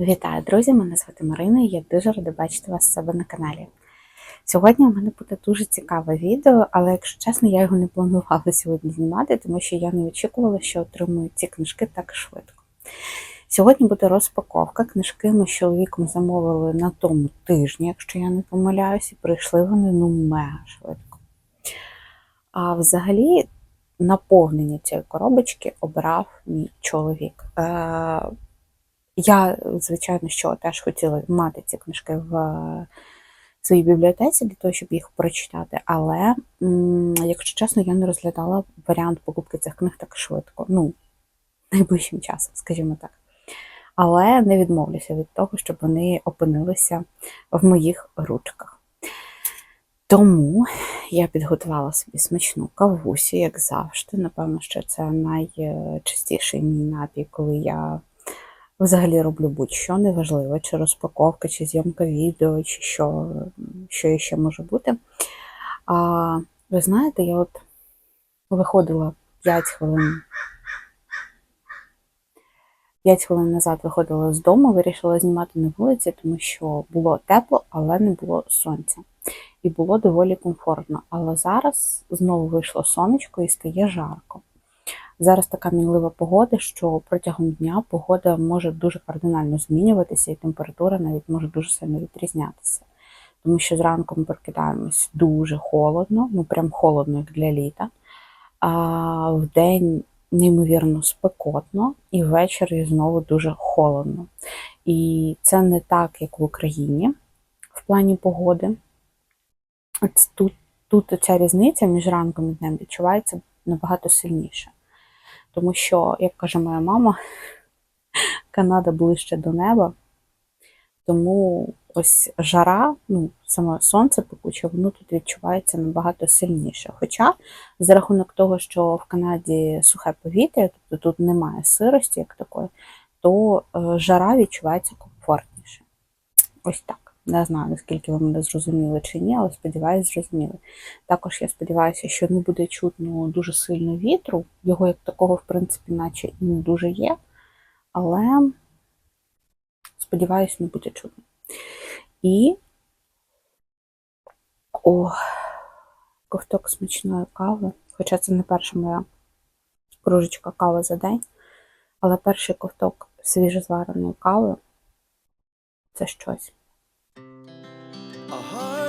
Вітаю, друзі! Мене звати Марина і я дуже рада бачити вас себе на каналі. Сьогодні у мене буде дуже цікаве відео, але, якщо чесно, я його не планувала сьогодні знімати, тому що я не очікувала, що отримую ці книжки так швидко. Сьогодні буде розпаковка. Книжки ми з чоловіком замовили на тому тижні, якщо я не помиляюсь, і прийшли вони ну мега швидко. А взагалі, наповнення цієї коробочки обрав мій чоловік. Я, звичайно, що теж хотіла мати ці книжки в е, своїй бібліотеці для того, щоб їх прочитати. Але, якщо чесно, я не розглядала варіант покупки цих книг так швидко. Ну, найближчим часом, скажімо так. Але не відмовлюся від того, щоб вони опинилися в моїх ручках. Тому я підготувала собі смачну кавусю, як завжди. Напевно, що це найчастіший мій напій, коли я взагалі роблю будь-що, неважливо, чи розпаковка, чи зйомка відео, чи що, що ще може бути. А ви знаєте, я от виходила 5 хвилин. 5 хвилин назад виходила з дому, вирішила знімати на вулиці, тому що було тепло, але не було сонця. І було доволі комфортно. Але зараз знову вийшло сонечко і стає жарко. Зараз така мінлива погода, що протягом дня погода може дуже кардинально змінюватися, і температура навіть може дуже сильно відрізнятися. Тому що зранку ми прокидаємось дуже холодно, ну прям холодно, як для літа. А в день неймовірно спекотно, і ввечері знову дуже холодно. І це не так, як в Україні в плані погоди. Тут, тут ця різниця між ранком і днем відчувається набагато сильніше. Тому що, як каже моя мама, Канада ближче до неба, тому ось жара, ну, саме сонце пекуче, воно тут відчувається набагато сильніше. Хоча, за рахунок того, що в Канаді сухе повітря, тобто тут немає сирості, як такої, то е, жара відчувається комфортніше. Ось так. Не знаю, наскільки ви мене зрозуміли чи ні, але сподіваюся, зрозуміли. Також я сподіваюся, що не буде чутно дуже сильно вітру. Його як такого, в принципі, наче і не дуже є. Але, сподіваюся, не буде чутно. І о, ковток смачної кави. Хоча це не перша моя кружечка кави за день, але перший ковток свіжозвареної кави це щось.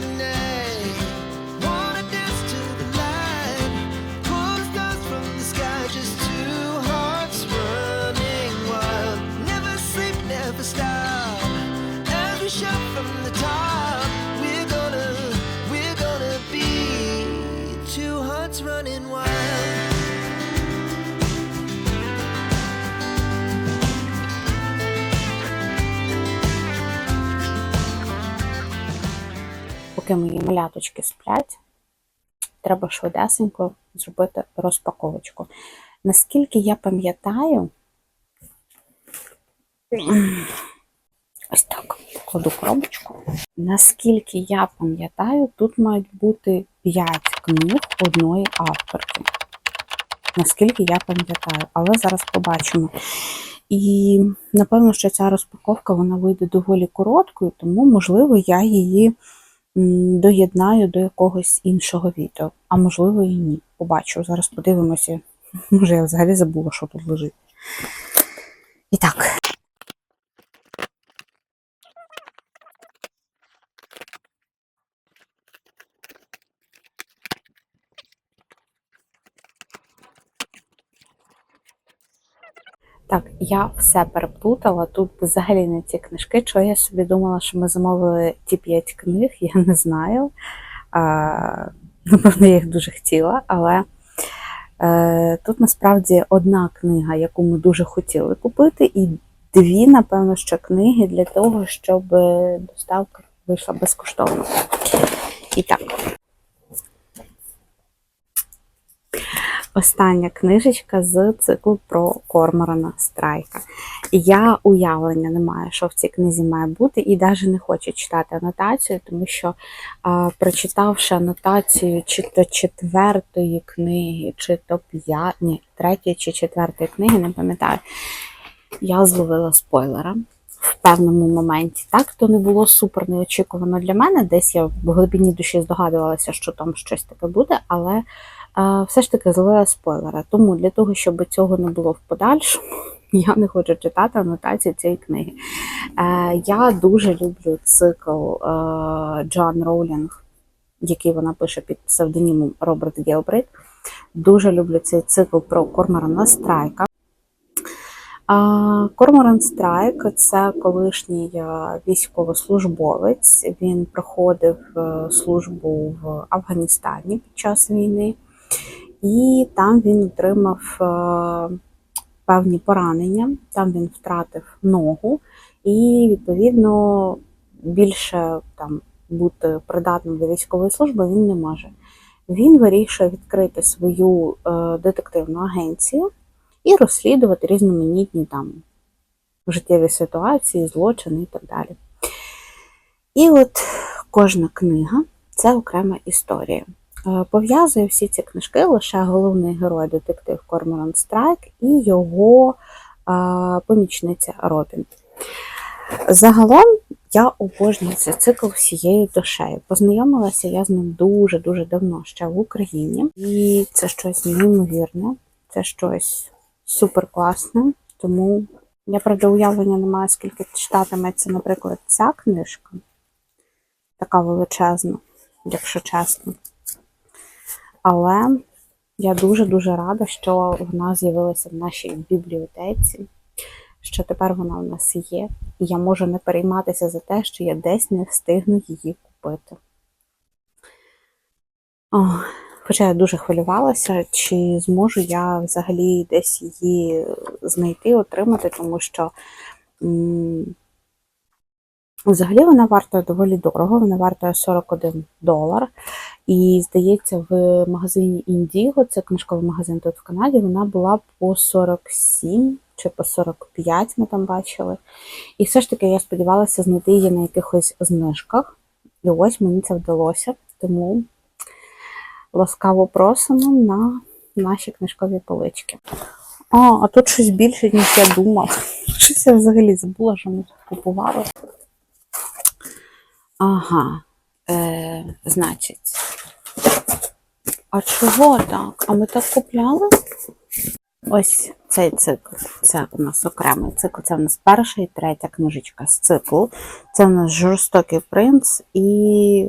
The поки мої маляточки сплять, треба швидесенько зробити розпаковочку. Наскільки я пам'ятаю, ось так, кладу коробочку. Наскільки я пам'ятаю, тут мають бути 5 книг одної авторки. Наскільки я пам'ятаю, але зараз побачимо. І напевно, що ця розпаковка вона вийде доволі короткою, тому, можливо, я її доєднаю до якогось іншого відео. А можливо і ні. Побачу. Зараз подивимося. Може, я взагалі забула, що тут лежить. І так. Так, я все переплутала. Тут взагалі не ці книжки. Чого я собі думала, що ми замовили ті п'ять книг, я не знаю. Напевно, я їх дуже хотіла, але е, тут насправді одна книга, яку ми дуже хотіли купити, і дві, напевно, ще книги для того, щоб доставка вийшла безкоштовно. І так. Остання книжечка з циклу про Корморана Страйка. Я уявлення не маю, що в цій книзі має бути, і навіть не хочу читати анотацію, тому що, а, прочитавши анотацію чи то четвертої книги, чи то п'ять, ні, третьої чи четвертої книги, не пам'ятаю, я зловила спойлера в певному моменті. Так, то не було супер неочікувано для мене. Десь я в глибині душі здогадувалася, що там щось таке буде, але все ж таки зловила спойлера. Тому для того, щоб цього не було в подальшому, я не хочу читати анотацію цієї книги. Е, я дуже люблю цикл е, Джоан Роулінг, який вона пише під псевдонімом Роберт Гелбрейт. Дуже люблю цей цикл про Корморана Страйка. Корморан Страйк це колишній е, військовослужбовець. Він проходив службу в Афганістані під час війни, і там він отримав е, певні поранення. Там він втратив ногу, і відповідно більше там бути придатним до військової служби він не може. Він вирішує відкрити свою е, детективну агенцію і розслідувати різноманітні там життєві ситуації, злочини і так далі. І от кожна книга це окрема історія. Е, Пов'язує всі ці книжки лише головний герой детектив Корморан Страйк і його е, помічниця Робін. Загалом я обожнюю цей цикл всією душею. Познайомилася я з ним дуже-дуже давно ще в Україні, і це щось неймовірне, це щось супер класне. Тому я правда уявлення не маю, скільки читатиметься, наприклад, ця книжка, така величезна, якщо чесно. Але я дуже-дуже рада, що вона з'явилася в нашій бібліотеці, що тепер вона в нас є, і я можу не перейматися за те, що я десь не встигну її купити. О, хоча я дуже хвилювалася, чи зможу я взагалі десь її знайти, отримати, тому що взагалі вона варта доволі дорого, вона вартує 41 долар. І, здається, в магазині Індіго, це книжковий магазин тут в Канаді, вона була по 47 чи по 45 ми там бачили. І все ж таки я сподівалася знайти її на якихось знижках. І ось мені це вдалося. Тому ласкаво просимо на наші книжкові полички. А, а тут щось більше, ніж я думала. Щось я взагалі забула, що ми тут купували. Ага. Е, значить. А чого так? А ми так купляли? Ось цей цикл. Це у нас окремий цикл. Це у нас перша і третя книжечка з циклу. Це у нас жорстокий принц і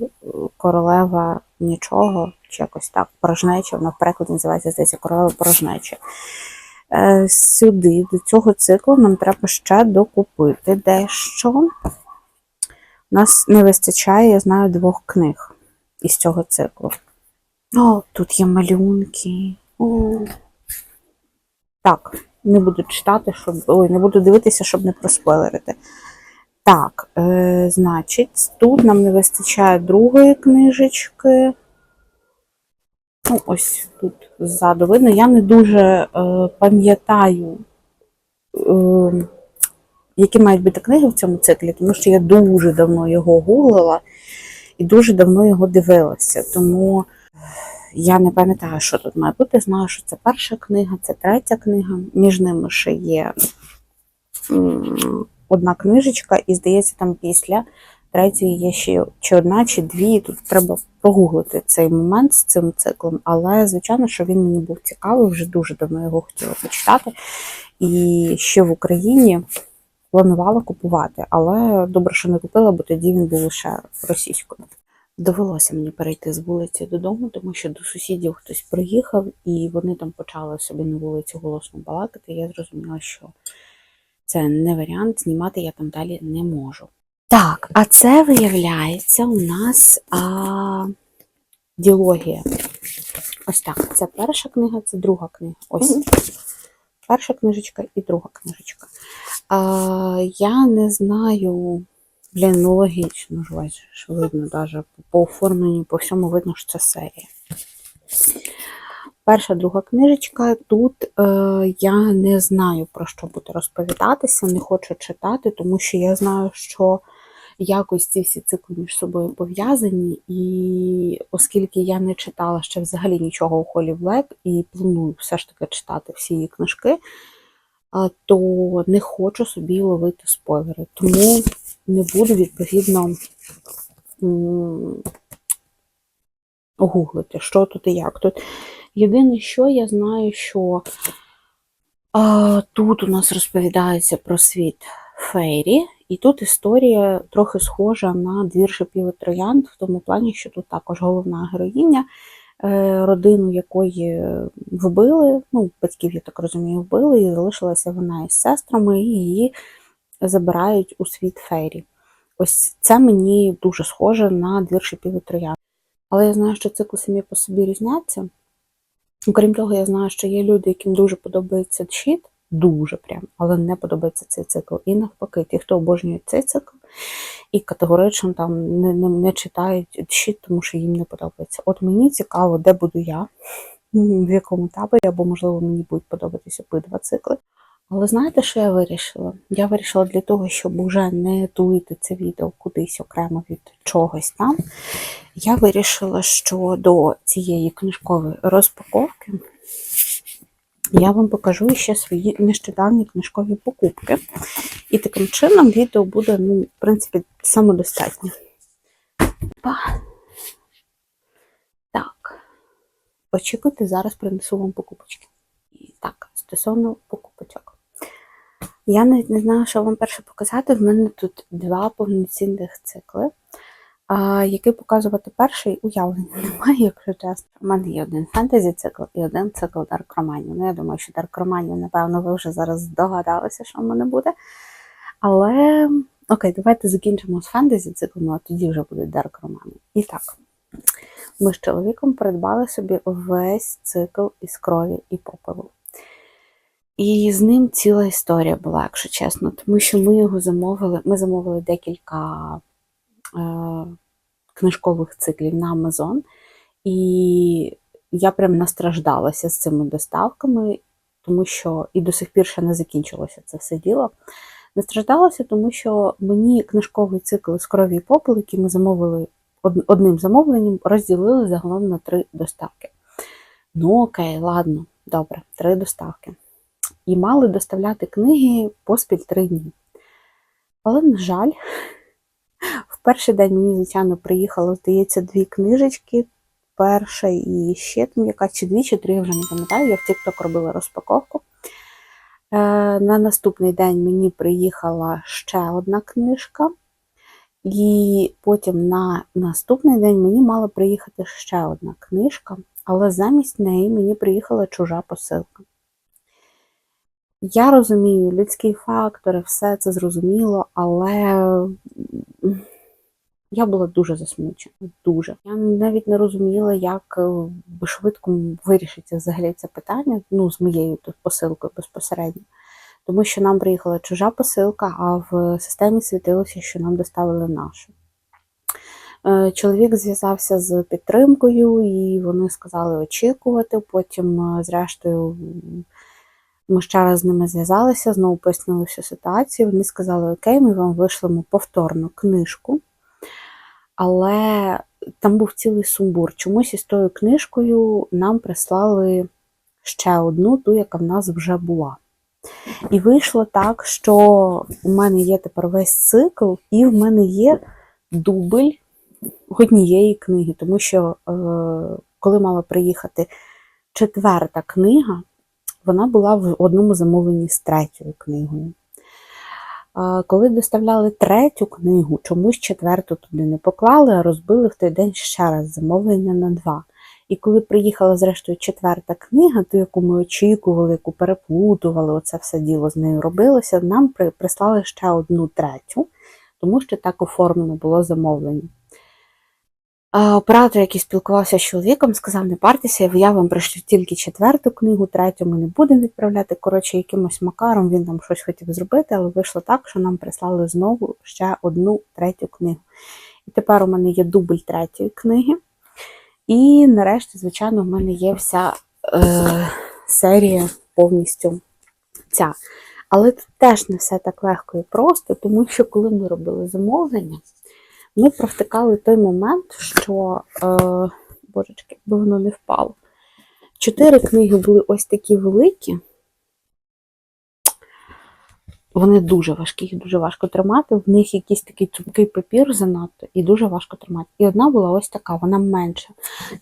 королева нічого, чи якось так, порожнеча. Вона в перекладі називається здається королева порожнечі. Е, Сюди, до цього циклу, нам треба ще докупити дещо. Нас не вистачає, я знаю, двох книг із цього циклу. О, тут є малюнки. О. Так, не буду читати, щоб. Ой, не буду дивитися, щоб не проспойлерити. Так, е, значить, тут нам не вистачає другої книжечки. Ну, ось тут ззаду видно. Я не дуже е, пам'ятаю, е, які мають бути книги в цьому циклі, тому що я дуже давно його гуглила і дуже давно його дивилася. Тому я не пам'ятаю, що тут має бути. Знаю, що це перша книга, це третя книга. Між ними ще є одна книжечка, і здається, там після третьої є ще чи одна, чи дві. Тут треба прогуглити цей момент з цим циклом. Але, звичайно, що він мені був цікавий, вже дуже давно його хотіла почитати. І ще в Україні планувала купувати, але добре, що не купила, бо тоді він був лише російською. Довелося мені перейти з вулиці додому, тому що до сусідів хтось приїхав, і вони там почали собі на вулиці голосно балакати. Я зрозуміла, що це не варіант, знімати я там далі не можу. Так, а це виявляється у нас а, діалогія. Ось так. Це перша книга, це друга книга. Ось перша книжечка і друга книжечка. А, я не знаю. Блін, ну логічно ж ж видно, навіть по оформленню, по всьому видно, що це серія. Перша, друга книжечка. Тут е, я не знаю про що буде розповідатися, не хочу читати, тому що я знаю, що якось ці всі цикли між собою пов'язані, і оскільки я не читала ще взагалі нічого у Холі Блек і планую все ж таки читати всі її книжки, то не хочу собі ловити спойлери. Тому не буду відповідно гуглити, що тут і як тут. Єдине, що я знаю, що а, тут у нас розповідається про світ Фейрі, і тут історія трохи схожа на двір шипів в тому плані, що тут також головна героїня, е, родину якої вбили, ну, батьків, я так розумію, вбили, і залишилася вона із сестрами, і її забирають у світ Фейрі. Ось це мені дуже схоже на двір шипів. Але я знаю, що цикли самі по собі різняться. Окрім того, я знаю, що є люди, яким дуже подобається щит, дуже прям, але не подобається цей цикл. І навпаки, ті, хто обожнює цей цикл, і категорично там не, не, не читають щит, тому що їм не подобається. От мені цікаво, де буду я, в якому таборі, або, можливо, мені будуть подобатися обидва цикли. Але знаєте, що я вирішила? Я вирішила для того, щоб уже не тулити це відео кудись окремо від чогось там. Я вирішила, що до цієї книжкової розпаковки я вам покажу ще свої нещодавні книжкові покупки. І таким чином відео буде, ну, в принципі, самодостатнє. Так. Очікуйте, зараз принесу вам покупочки. І так, стосовно покупочок. Я навіть не знаю, що вам перше показати. В мене тут два повноцінних цикли. А, який показувати перший уявлення немає, якщо чесно. У мене є один фентезі цикл і один цикл Дарк Романів. Ну, я думаю, що Дарк Романів, напевно, ви вже зараз здогадалися, що в мене буде. Але окей, давайте закінчимо з фентезі циклом, а тоді вже буде Дарк Романи. І так, ми з чоловіком придбали собі весь цикл із крові і попелу. І з ним ціла історія була, якщо чесно, тому що ми його замовили. Ми замовили декілька книжкових циклів на Amazon, і я прям настраждалася з цими доставками, тому що і до сих пір ще не закінчилося це все діло. Настраждалася, тому що мені книжковий цикл з крові і попел, який ми замовили одним замовленням, розділили загалом на три доставки. Ну, окей, ладно, добре, три доставки. І мали доставляти книги поспіль три дні. Але, на жаль, перший день мені, звичайно, приїхало, здається, дві книжечки. Перша і ще там якась чи дві, чи три, я вже не пам'ятаю. Я в TikTok робила розпаковку. Е, на наступний день мені приїхала ще одна книжка, і потім на наступний день мені мала приїхати ще одна книжка, але замість неї мені приїхала чужа посилка. Я розумію людські фактори, все це зрозуміло, але я була дуже засмучена. Дуже. Я навіть не розуміла, як е, швидко вирішиться взагалі це питання ну, з моєю тут посилкою безпосередньо. Тому що нам приїхала чужа посилка, а в системі світилося, що нам доставили нашу. Е, Чоловік зв'язався з підтримкою, і вони сказали очікувати. Потім, е, зрештою, ми ще раз з ними зв'язалися, знову пояснили всю ситуацію. Вони сказали: Окей, ми вам вишлемо повторно книжку, але там був цілий сумбур. Чомусь із тою книжкою нам прислали ще одну, ту, яка в нас вже була. І вийшло так, що у мене є тепер весь цикл, і в мене є дубль однієї книги, тому що е, коли мала приїхати четверта книга, вона була в одному замовленні з третьою книгою. Коли доставляли третю книгу, чомусь четверту туди не поклали, а розбили в той день ще раз замовлення на два. І коли приїхала, зрештою, четверта книга, ту, яку ми очікували, яку переплутували, оце все діло з нею робилося, нам при- прислали ще одну третю, тому що так оформлено було замовлення. Оператор, який спілкувався з чоловіком, сказав: не партеся, я вам пришлю тільки четверту книгу, третю ми не будемо відправляти. Коротше, якимось макаром він там щось хотів зробити, але вийшло так, що нам прислали знову ще одну третю книгу. І тепер у мене є дубль третьої книги. І нарешті, звичайно, в мене є вся е, серія повністю ця. Але тут теж не все так легко і просто, тому що коли ми робили замовлення, ми провтикали той момент, що, е, божечки, бо воно не впало. Чотири книги були ось такі великі. Вони дуже важкі, їх дуже важко тримати. В них якийсь такий цупкий папір занадто, і дуже важко тримати. І одна була ось така, вона менша.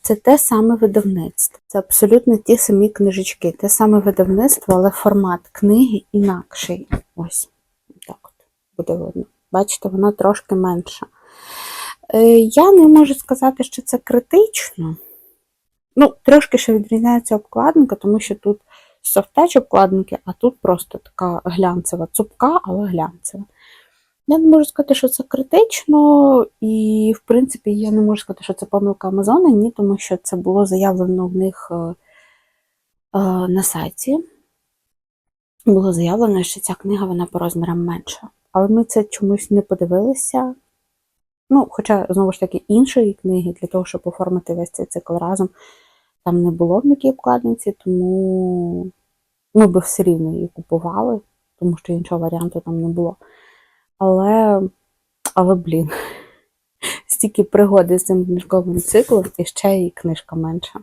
Це те саме видавництво. Це абсолютно ті самі книжечки, те саме видавництво, але формат книги інакший. Ось так от буде видно. Бачите, вона трошки менша. Е, Я не можу сказати, що це критично. Ну, трошки ще відрізняється обкладинка, тому що тут софтеч обкладинки, а тут просто така глянцева цупка, але глянцева. Я не можу сказати, що це критично, і, в принципі, я не можу сказати, що це помилка Амазона, ні, тому що це було заявлено в них е, е, на сайті. Було заявлено, що ця книга вона по розмірам менша. Але ми це чомусь не подивилися. Ну, хоча, знову ж таки, іншої книги для того, щоб оформити весь цей цикл разом, там не було в м'якій обкладинці, тому ми би все рівно її купували, тому що іншого варіанту там не було. Але, але блін, стільки пригоди з цим книжковим циклом, і ще і книжка менша.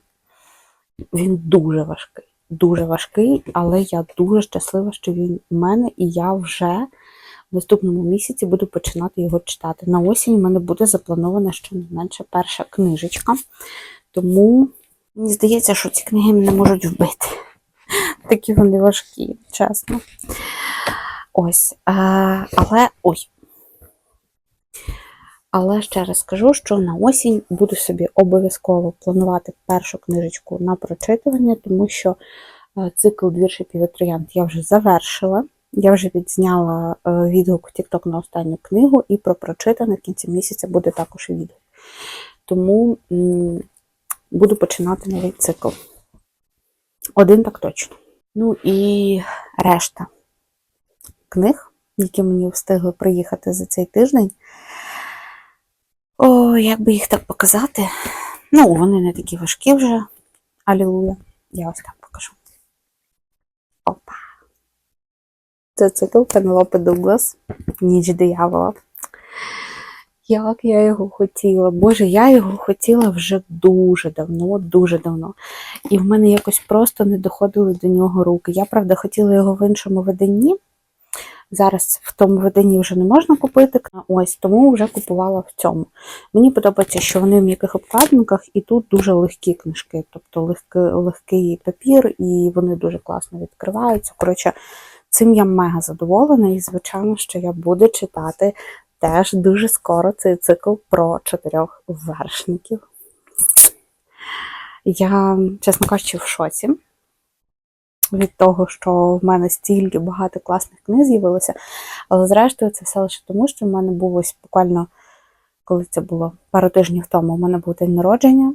Він дуже важкий, дуже важкий, але я дуже щаслива, що він у мене, і я вже в наступному місяці буду починати його читати. На осінь у мене буде запланована щонайменше перша книжечка. Тому мені здається, що ці книги мене можуть вбити. Такі вони важкі, чесно. Ось. Е, але ой. Але ще раз скажу, що на осінь буду собі обов'язково планувати першу книжечку на прочитування, тому що е, цикл двірші Півотроянд я вже завершила. Я вже відзняла е, відгук TikTok на останню книгу, і про прочитане в кінці місяця буде також відгук. Тому буду починати новий цикл. Один так точно. Ну і решта книг, які мені встигли приїхати за цей тиждень. О, як би їх так показати? Ну, вони не такі важкі вже. Алілуя. Я ось так покажу. Опа. Це цикл Пенелопи Дуглас. Ніч диявола. Як я його хотіла. Боже, я його хотіла вже дуже давно, дуже давно. І в мене якось просто не доходили до нього руки. Я, правда, хотіла його в іншому виданні. Зараз в тому виданні вже не можна купити, ось тому вже купувала в цьому. Мені подобається, що вони в м'яких обкладинках, і тут дуже легкі книжки, тобто легкий, легкий папір, і вони дуже класно відкриваються. Коротше, цим я мега задоволена, і, звичайно, що я буду читати теж дуже скоро цей цикл про чотирьох вершників. Я, чесно кажучи, в шоці від того, що в мене стільки багато класних книг з'явилося. Але зрештою, це все лише тому, що в мене був ось буквально, коли це було пару тижнів тому, у мене був день народження.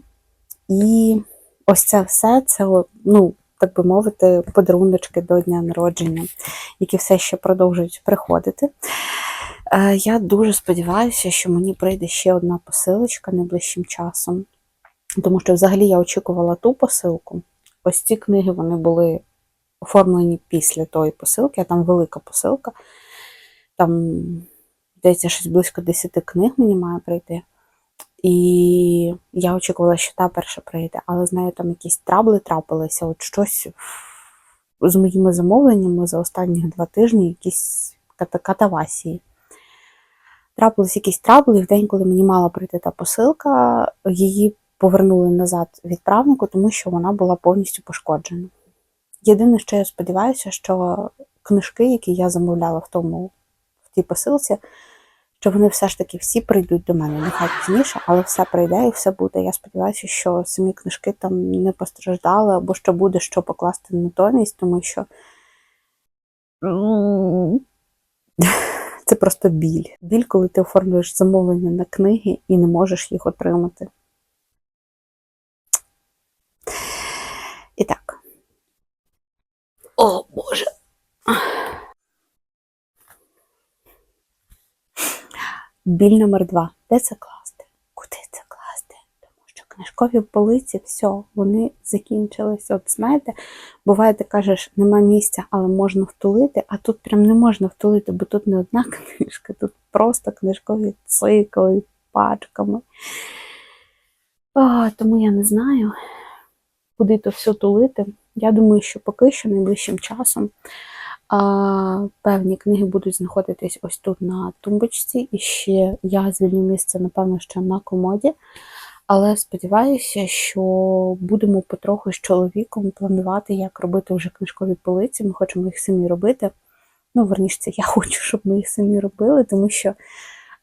І ось це все, це, ну, так би мовити, подаруночки до дня народження, які все ще продовжують приходити. Е, Я дуже сподіваюся, що мені прийде ще одна посилочка найближчим часом. Тому що взагалі я очікувала ту посилку. Ось ці книги вони були оформлені після тої посилки, а там велика посилка. Там, здається, щось близько 10 книг мені має прийти. І я очікувала, що та перша прийде, але з нею там якісь трабли трапилися. От щось з моїми замовленнями за останні два тижні, якісь катавасії. Трапились якісь трабли, і в день, коли мені мала прийти та посилка, її повернули назад відправнику, тому що вона була повністю пошкоджена. Єдине, що я сподіваюся, що книжки, які я замовляла в тому в тій посилці, що вони все ж таки всі прийдуть до мене. Нехай пізніше, але все прийде і все буде. Я сподіваюся, що самі книжки там не постраждали, або що буде що покласти натомість, тому що це просто біль. Біль, коли ти оформлюєш замовлення на книги і не можеш їх отримати. І так. О Боже! Біль номер два. Де це класти? Куди це класти? Тому що книжкові полиці, все, вони закінчились. От знаєте, буває, ти кажеш, нема місця, але можна втулити, а тут прям не можна втулити, бо тут не одна книжка, тут просто книжкові цикли пачками. А, тому я не знаю, куди то все тулити. Я думаю, що поки що найближчим часом а, певні книги будуть знаходитись ось тут на тумбочці, і ще я звільню місце, напевно, ще на комоді. Але сподіваюся, що будемо потроху з чоловіком планувати, як робити вже книжкові полиці. Ми хочемо їх самі робити. Ну, верніше, я хочу, щоб ми їх самі робили, тому що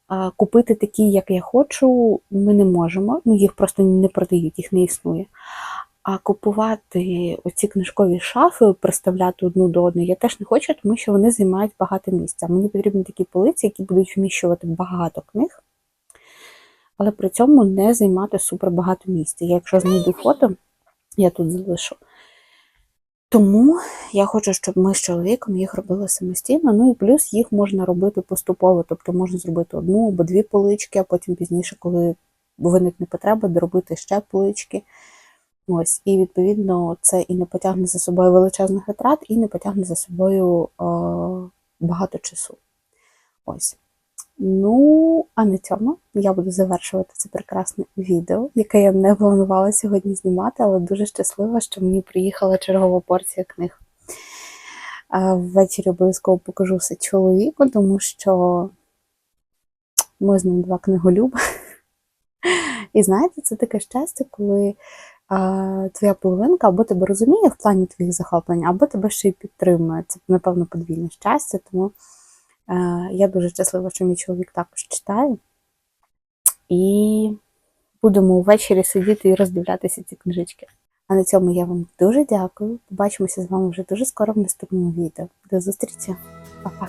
а, купити такі, як я хочу, ми не можемо. Ну, їх просто не продають, їх не існує. А купувати оці книжкові шафи, приставляти одну до одної, я теж не хочу, тому що вони займають багато місця. Мені потрібні такі полиці, які будуть вміщувати багато книг, але при цьому не займати супер багато місця. Я якщо знайду фото, я тут залишу. Тому я хочу, щоб ми з чоловіком їх робили самостійно. Ну і плюс їх можна робити поступово, тобто можна зробити одну або дві полички, а потім пізніше, коли виникне потреба, доробити ще полички. Ось, і відповідно це і не потягне за собою величезних витрат, і не потягне за собою е, багато часу. Ось. Ну, а на цьому я буду завершувати це прекрасне відео, яке я не планувала сьогодні знімати, але дуже щаслива, що мені приїхала чергова порція книг. А Ввечері обов'язково покажу все чоловіку, тому що ми з ним два книголюби. І знаєте, це таке щастя, коли твоя половинка або тебе розуміє в плані твоїх захоплень, або тебе ще й підтримує. Це, напевно, подвійне щастя. Тому е, я дуже щаслива, що мій чоловік також читає. І будемо ввечері сидіти і роздивлятися ці книжечки. А на цьому я вам дуже дякую. Побачимося з вами вже дуже скоро в наступному відео. До зустрічі, Па-па!